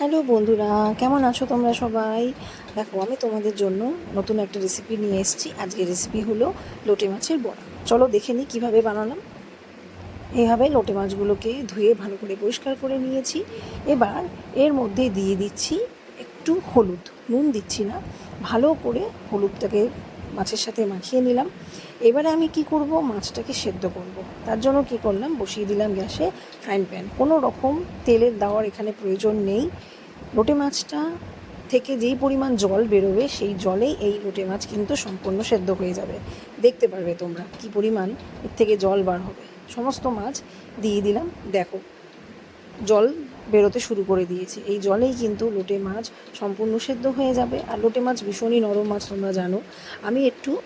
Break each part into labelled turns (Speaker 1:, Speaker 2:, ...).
Speaker 1: Hello বন্ধুরা, কেমন আছো তোমরা সবাই? দেখো, আমি তোমাদের জন্য নতুন একটা রেসিপি নিয়ে এসেছি। আজকের রেসিপি হলো লোটে মাছের বড়া। চলো দেখে নিই কীভাবে বানালাম। এইভাবে লোটে মাছগুলোকে ধুয়ে ভালো করে পরিষ্কার করে নিয়েছি। এবার এর মধ্যে দিয়ে দিচ্ছি একটু হলুদ। নুন দিচ্ছি না, ভালো করে হলুদটাকে মাছের সাথে মাখিয়ে নিলাম। এবারে আমি কি করব? মাছটাকে সেদ্ধ করব। তার জন্য কি করলাম? বসিয়ে দিলাম গ্যাসে ফ্রাইং প্যান কোনো রকম তেলের দেওয়ার এখানে প্রয়োজন নেই। লোটে মাছটা থেকে যেই পরিমাণ জল বেরোবে, সেই জলেই এই লোটে মাছ কিন্তু সম্পূর্ণ সেদ্ধ হয়ে যাবে। দেখতে পারবে তোমরা কি পরিমাণ এর থেকে জল বার হবে। সমস্ত মাছ দিয়ে দিলাম। দেখো, জল বেরোতে শুরু করে দিয়েছে। এই জলেই কিন্তু লোটে মাছ সম্পূর্ণ সেদ্ধ হয়ে যাবে। আর লোটে মাছ ভীষণই নরম মাছ তোমরা জানো। আমি একটু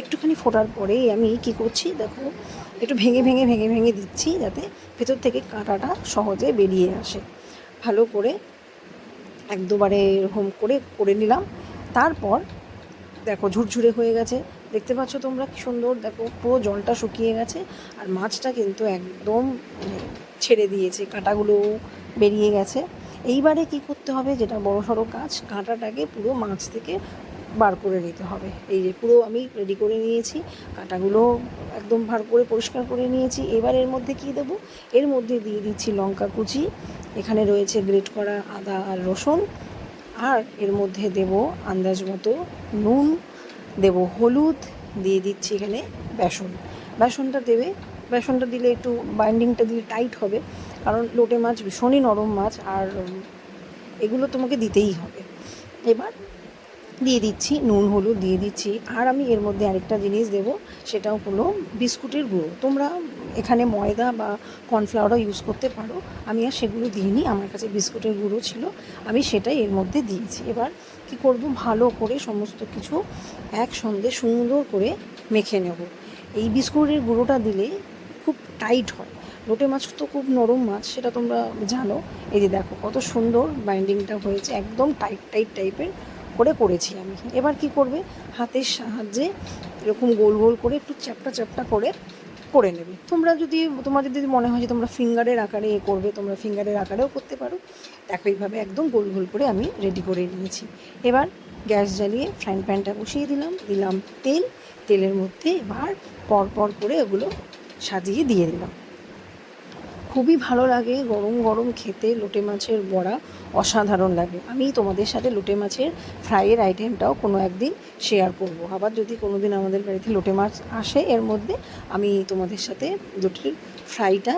Speaker 1: একটুখানি ফোটার পরেই আমি কি করছি, দেখো, একটু ভেঙে ভেঙে ভেঙে ভেঙে দিচ্ছি যাতে ভেতর থেকে কাঁটাটা সহজে বেরিয়ে আসে। ভালো করে এক দুবারে এরকম করে করে নিলাম। তারপর দেখো ঝুরঝুরে হয়ে গেছে। দেখতে পাচ্ছ তোমরা কি সুন্দর? দেখো পুরো জলটা শুকিয়ে গেছে আর মাছটা কিন্তু একদম মানে ছেড়ে দিয়েছে, কাঁটাগুলো বেরিয়ে গেছে। এইবারে কি করতে হবে, যেটা বড় সড়ো কাজ, কাঁটাটাকে পুরো মাছ থেকে বার করে নিতে হবে। এই যে পুরো আমি রেডি করে নিয়েছি, কাঁটাগুলো একদম ভার করে পরিষ্কার করে নিয়েছি। এবার এর মধ্যে কি দেবো? এর মধ্যে দিয়ে দিচ্ছি লঙ্কা কুচি, এখানে রয়েছে গ্রেট করা আদা আর রসুন, আর এর মধ্যে দেব আন্দাজ মতো নুন, দেব হলুদ, দিয়ে দিচ্ছি এখানে বেসন। বেসনটা দেবে, বেসনটা দিলে একটু বাইন্ডিংটা দিলে টাইট হবে, কারণ লোটে মাছ ভীষণই নরম মাছ, আর এগুলো তোমাকে দিতেই হবে। এবার দিয়ে দিচ্ছি, নুন, হলুদ দিয়ে দিচ্ছি। আর আমি এর মধ্যে আরেকটা জিনিস দেব, সেটাও হলো বিস্কুটের গুঁড়ো। তোমরা এখানে ময়দা বা কর্নফ্লাওয়ারও ইউজ করতে পারো। আমি আর সেগুলো দিইনি, আমার কাছে বিস্কুটের গুঁড়ো ছিল। আমি সেটাই এর মধ্যে দিয়েছি। এবার কি করব? ভালো করে সমস্ত কিছু একসঙ্গে সুন্দর করে মেখে নেব। এই বিস্কুটের গুঁড়োটা দিলে খুব টাইট হয়। লোটে মাছ তো খুব নরম মাছ, সেটা তোমরা জানো। এই যে দেখো, কত সুন্দর বাইন্ডিংটা হয়েছে, একদম টাইট টাইট টাইপের করে করেছি আমি। এবার কি করবে? হাতের সাহায্যে এরকম গোল গোল করে একটু চ্যাপটা চ্যাপটা করে করে নেবে। তোমরা যদি, তোমাদের যদি মনে হয় যে তোমরা ফিঙ্গারের আকারে এ করবে, তোমরা ফিঙ্গারের আকারেও করতে পারো। একইভাবে একদম গোল গোল করে আমি রেডি করে নিয়েছি। এবার গ্যাস জ্বালিয়ে ফ্রাইং প্যানটা বসিয়ে দিলাম। দিলাম তেল। তেলের মধ্যে এবার পর পর করে ওগুলো সাজিয়ে দিয়ে দিলাম। খুবই ভালো লাগে। গরম গরম খেতে লোটে মাছের বড়া অসাধারণ লাগে। আমি তোমাদের সাথে লোটে মাছের ফ্রাইয়ের আইটেমটাও কোনো একদিন শেয়ার করব। আবার যদি কোনো দিন আমাদের বাড়িতে লোটে মাছ আসে, এর মধ্যে আমি তোমাদের সাথে লোটের ফ্রাইটা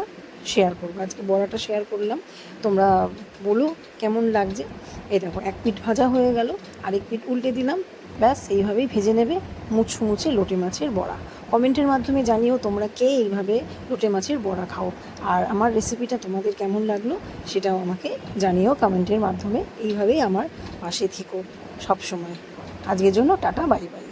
Speaker 1: শেয়ার করব। আজকে বড়াটা শেয়ার করলাম। তোমরা বলো কেমন লাগছে? এই দেখো, এক পিঠ ভাজা হয়ে গেল। আরেক পিঠ উল্টে দিলাম। ব্যাস, এইভাবেই ভেজে নেবে মুচমুচে লোটে মাছের বড়া। কমেন্টের মাধ্যমে জানিও তোমরা কে এইভাবে লোটে মাছের বড়া খাও। আর আমার রেসিপিটা তোমাদের কেমন লাগল সেটাও আমাকে জানিও কমেন্টের মাধ্যমে। এইভাবেই আমার পাশে থেকো সবসময়। আজকের জন্য টাটা বাই বাই